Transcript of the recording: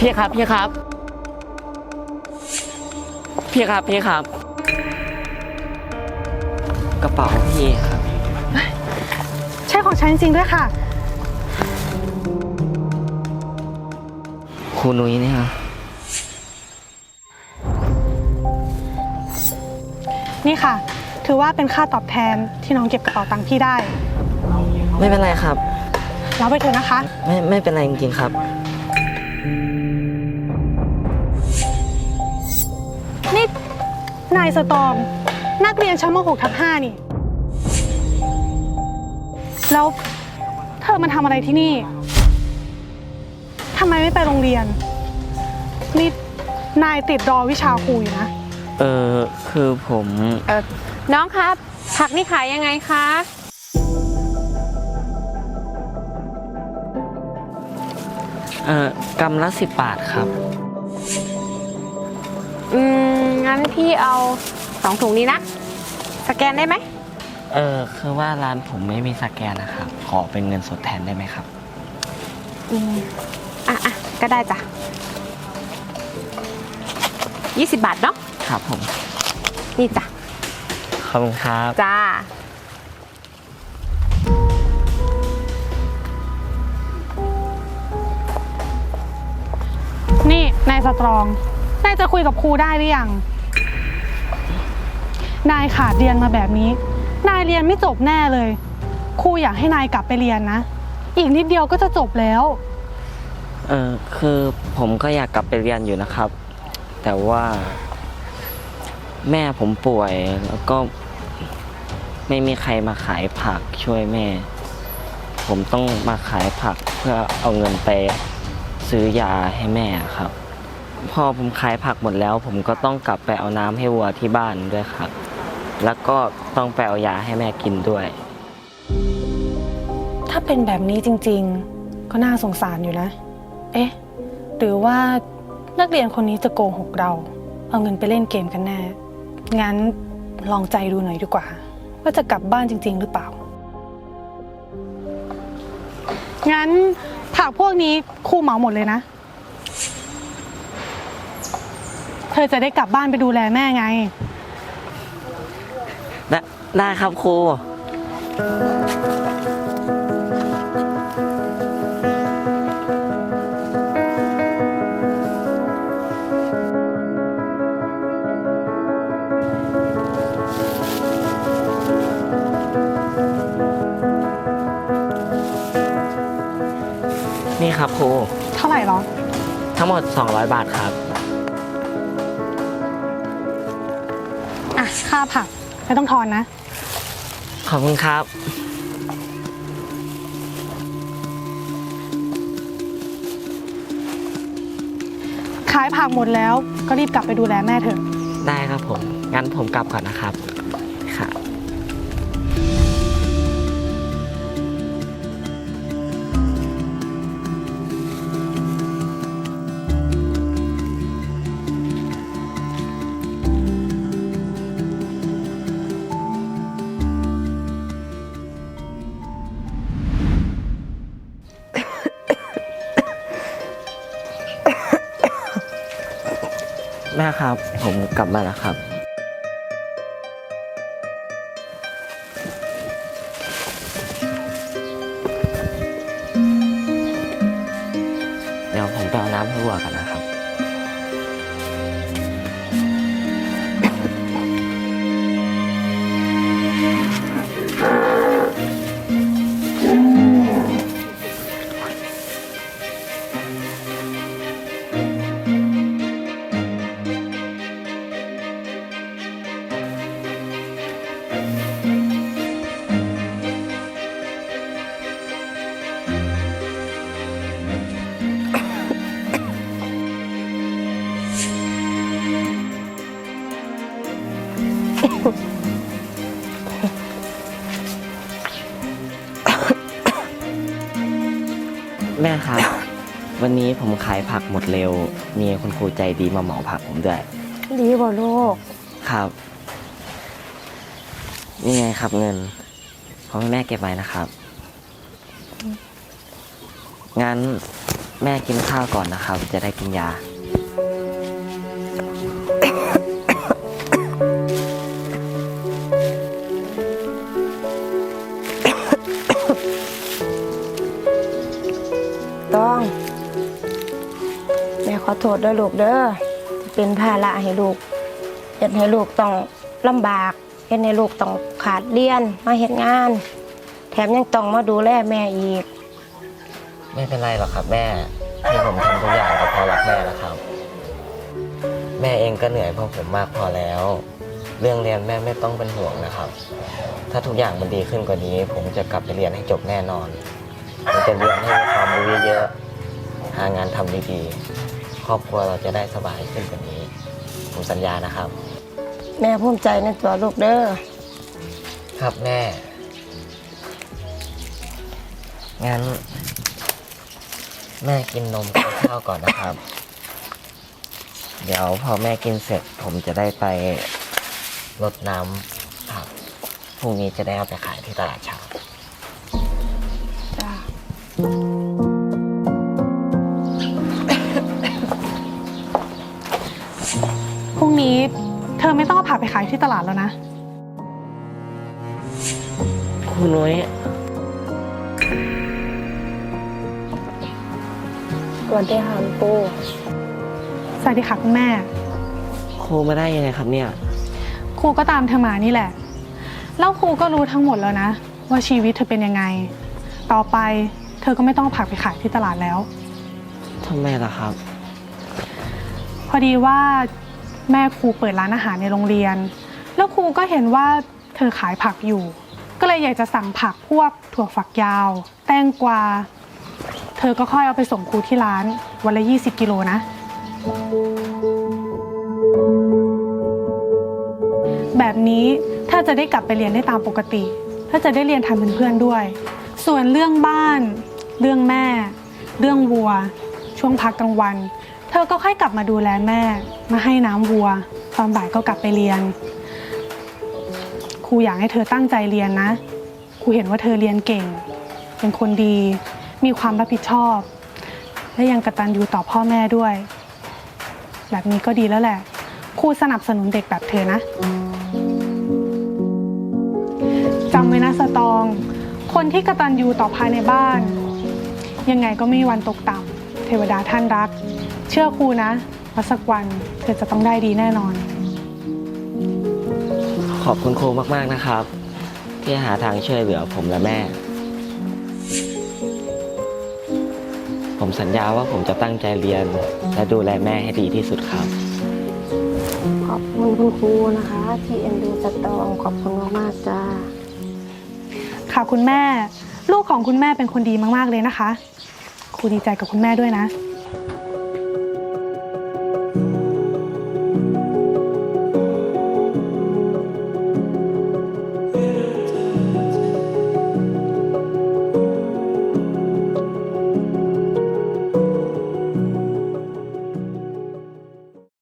พี่ครับพี่ครับ พี่ครับพี่ครับ กระเป๋าพี่ครับ ใช่ของฉันจริงๆด้วยค่ะ ครูนุ้ยเนี่ยครับนี่ค่ะ ถือว่าเป็นค่าตอบแทนที่น้องเก็บกระเป๋าตังค์พี่ได้ ไม่เป็นไรครับ รับไปเถอะนะคะ ไม่ไม่เป็นไรจริงๆครับ นี่ นายสตอม นักเรียนชั้นม .6 ทับ5นี่ แล้วเธอมันทำอะไรที่นี่ ทำไมไม่ไปโรงเรียน นี่ นายติดรอวิชาครูอยู่นะ เออคือผมเออน้องครับ ผักนี่ขายยังไงคะ เออกำละสิบบาทครับ อืมงั้นพี่เอาสองถุงนี้นะ สแกนได้ไหม เออคือว่าร้านผมไม่มีสแกนนะครับ ขอเป็นเงินสดแทนได้ไหมครับ อืมอะอะก็ได้จ้ะยี่สิบบาทเนาะ ครับผม นี่จ้ะ ขอบคุณครับ จ้า นี่นายสตรอง นายจะคุยกับครูได้หรือยัง นายขาดเรียนมาแบบนี้ นายเรียนไม่จบแน่เลย ครูอยากให้นายกลับไปเรียนนะ อีกนิดเดียวก็จะจบแล้ว เออคือผมก็อยากกลับไปเรียนอยู่นะครับ แต่ว่า แม่ผมป่วยแล้วก็ ไม่มีใครมาขายผักช่วยแม่ ผมต้องมาขายผักเพื่อเอาเงินไปซื้อยาให้แม่ครับ พอผมขายผักหมดแล้ว ผมก็ต้องกลับไปเอาน้ำให้วัวที่บ้านด้วยครับ แล้วก็ต้องไปเอายาให้แม่กินด้วย ถ้าเป็นแบบนี้จริงๆ ก็น่าสงสารอยู่นะ เอ๊ะ หรือว่านักเรียนคนนี้จะโกหกเรา เอาเงินไปเล่นเกมกันแน่ งั้นลองใจดูหน่อยดีกว่า ว่าจะกลับบ้านจริง ๆ หรือเปล่า งั้นผักพวกนี้ครูเหมาหมดเลยนะ เธอจะได้กลับบ้านไปดูแลแม่ไง ได้ได้ครับครู นี่ครับครู เท่าไหร่หรอ ทั้งหมด 200 บาทครับ ค่าผักไม่ต้องทอนนะ ขอบคุณครับ ขายผักหมดแล้วก็รีบกลับไปดูแลแม่เถอะ ได้ครับผม งั้นผมกลับก่อนนะครับ แม่ครับ ผมกลับมาแล้วครับ เดี๋ยวผมไปเอาน้ำให้วัวกันนะ แม่ครับ วันนี้ผมขายผักหมดเร็ว มีคุณครูใจดีมาเหมาผักผมด้วย ดีบ่ลูก ครับ นี่ไงครับเงินขอให้แม่เก็บไว้นะครับ งั้นแม่กินข้าวก่อนนะครับ จะได้กินยา แม่ขอโทษด้วยลูกเด้อเป็นภาระให้ลูกเฮ็ดให้ลูกต้องลำบากเฮ็ดให้ลูกต้องขาดเรียนมาเฮ็ดงาน แถมยังต้องมาดูแลแม่อีก ไม่เป็นไรหรอกครับแม่ที่ผมทำทุกอย่างก็เพราะรักแม่นะครับ แม่เองก็เหนื่อยเพราะผมมากพอแล้ว เรื่องเรียนแม่ไม่ต้องเป็นห่วงนะครับ ถ้าทุกอย่างมันดีขึ้นกว่านี้ ผมจะกลับไปเรียนให้จบแน่นอนผมจะเรียนให้มีความรู้เยอะๆหางานทำดีๆ ครอบครัวเราจะได้สบายขึ้นกว่านี้ ผมสัญญานะครับ แม่ภูมิใจในตัวลูกเด้อครับแม่ งั้น แม่กินนมกินข้าวก่อนนะครับ เดี๋ยวพอแม่กินเสร็จ ผมจะได้ไปรดน้ำผักพรุ่งนี้จะได้เอาไปขายที่ตลาดเช้าจ้า นี้ เธอไม่ต้องเอาผักไปขายที่ตลาดแล้วนะคุณนุ้ยสวัสดีค่ะคุณปูสวัสดีค่ะคุณแม่ ครูมาได้ยังไงครับเนี่ย ครูก็ตามเธอมานี่แหละ แล้วครูก็รู้ทั้งหมดแล้วนะ ว่าชีวิตเธอเป็นยังไง ต่อไปเธอก็ไม่ต้องเอาผักไปขายที่ตลาดแล้ว ทำไมล่ะครับ พอดีว่า แม่ครูเปิดร้านอาหารในโรงเรียน แล้วครูก็เห็นว่าเธอขายผักอยู่ ก็เลยอยากจะสั่งผักพวกถั่วฝักยาว แตงกวา เธอก็ค่อยเอาไปส่งครูที่ร้าน วันละ 20 กิโลนะ แบบนี้ถ้าจะได้กลับไปเรียนได้ตามปกติ ถ้าจะได้เรียนทันเพื่อนๆด้วย ส่วนเรื่องบ้าน เรื่องแม่ เรื่องวัว ช่วงพักกลางวัน เธอก็ค่อยกลับมาดูแลแม่ มาให้น้ำวัว ตอนบ่ายก็กลับไปเรียน ครูอยากให้เธอตั้งใจเรียนนะ ครูเห็นว่าเธอเรียนเก่ง เป็นคนดี มีความรับผิดชอบ และยังกระตัญญูต่อพ่อแม่ด้วย แบบนี้ก็ดีแล้วแหละ ครูสนับสนุนเด็กแบบเธอนะจำไว้นะสตอง คนที่กระตัญญูต่อภายในบ้าน ยังไงก็ไม่มีวันตกต่ำเทวดาท่านรัก เชื่อครูนะว่าสักวันเธอจะต้องได้ดีแน่นอน ขอบคุณครูมาก ๆ นะครับ ที่หาทางช่วยเหลือผมและแม่ ผมสัญญาว่าผมจะตั้งใจเรียน และดูแลแม่ให้ดีที่สุดครับ ขอบคุณคุณครูนะคะ ที่เอ็นดูสตองขอบคุณมากๆจ้าค่ะคุณแม่ ลูกของคุณแม่เป็นคนดีมาก ๆ เลยนะคะ ครูดีใจกับคุณแม่ด้วยนะค